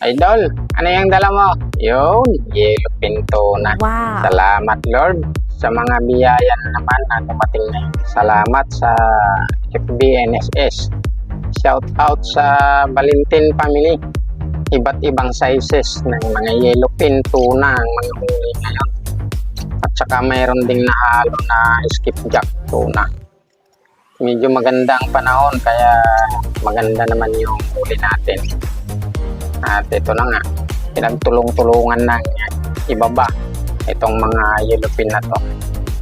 Idol, ano yung dala mo? Yun, yellow pinto na. Wow. Salamat Lord sa mga biyaya na naman na dumating na yun. Salamat sa FBNSS. Shout out sa Valentin family. Iba't ibang sizes ng mga yellow pin tuna ang mga huli ngayon. At saka mayroon ding nahalo na skipjack tuna. Medyo maganda ang panahon kaya maganda naman yung huli natin. At ito na nga, pinagtulong-tulungan ng ibaba itong mga yellow pin na to.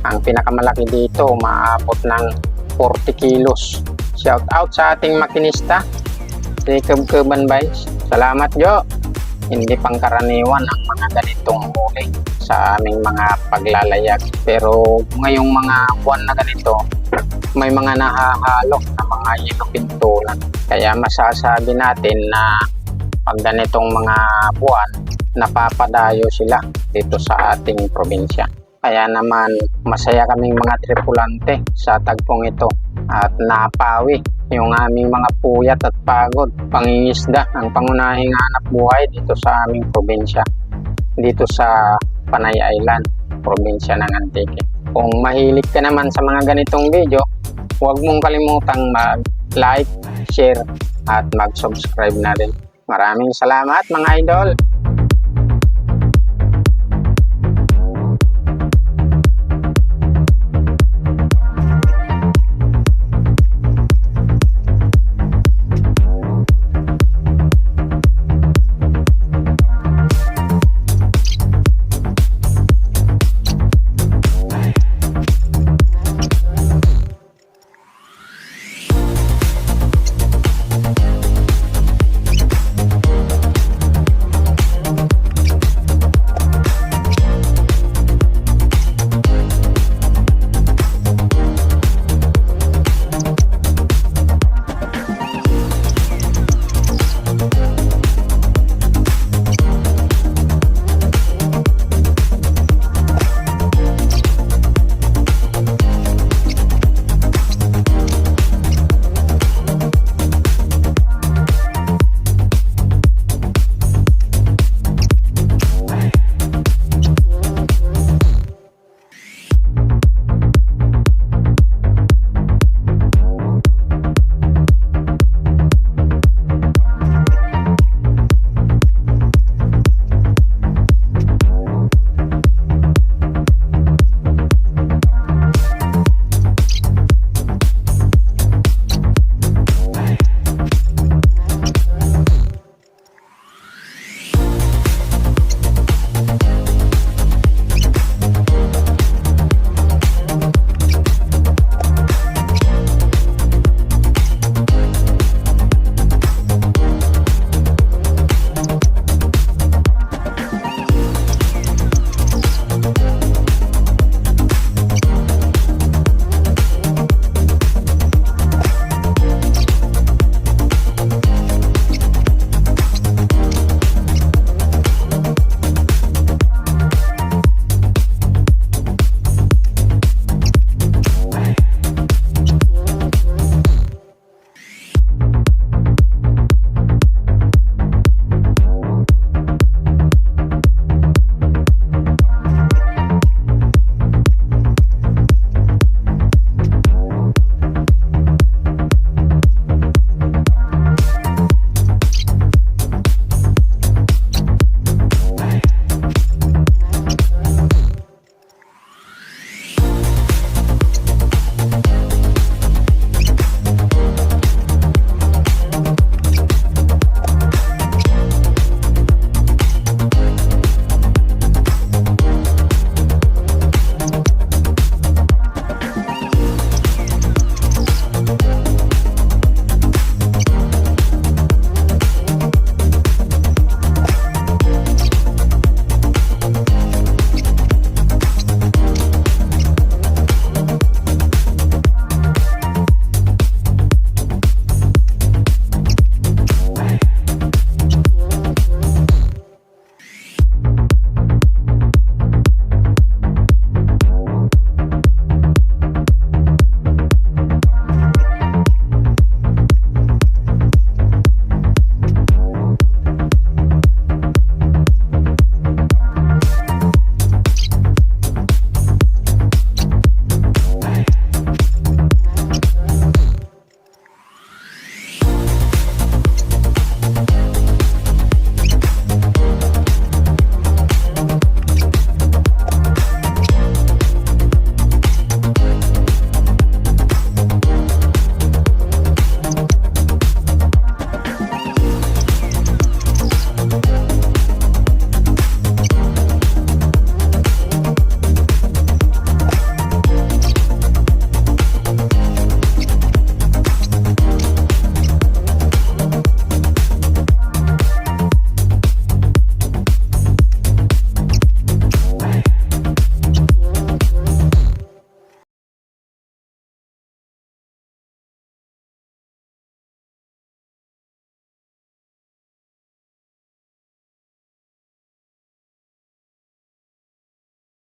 Ang pinakamalaki dito, maabot ng 40 kilos. Shout out sa ating makinista, si Kubkuban Vice. Salamat Jo! Hindi pangkaraniwan ang mga ganitong huli sa aming mga paglalayag. Pero ngayong mga buwan na ganito, may mga nahahalo na mga yellow pin tuna. Kaya masasabi natin na pag ganitong mga buwan, napapadayo sila dito sa ating probinsya. Kaya naman masaya kaming mga tripulante sa tagpong ito at napawi yung aming mga puyat at pagod. Pangingisda ang pangunahing hanap buhay dito sa aming probinsya. Dito sa Panay Island, probinsya ng Antique. Kung mahilig ka naman sa mga ganitong video, huwag mong kalimutang mag-like, share at mag-subscribe na rin. Maraming salamat mga idol!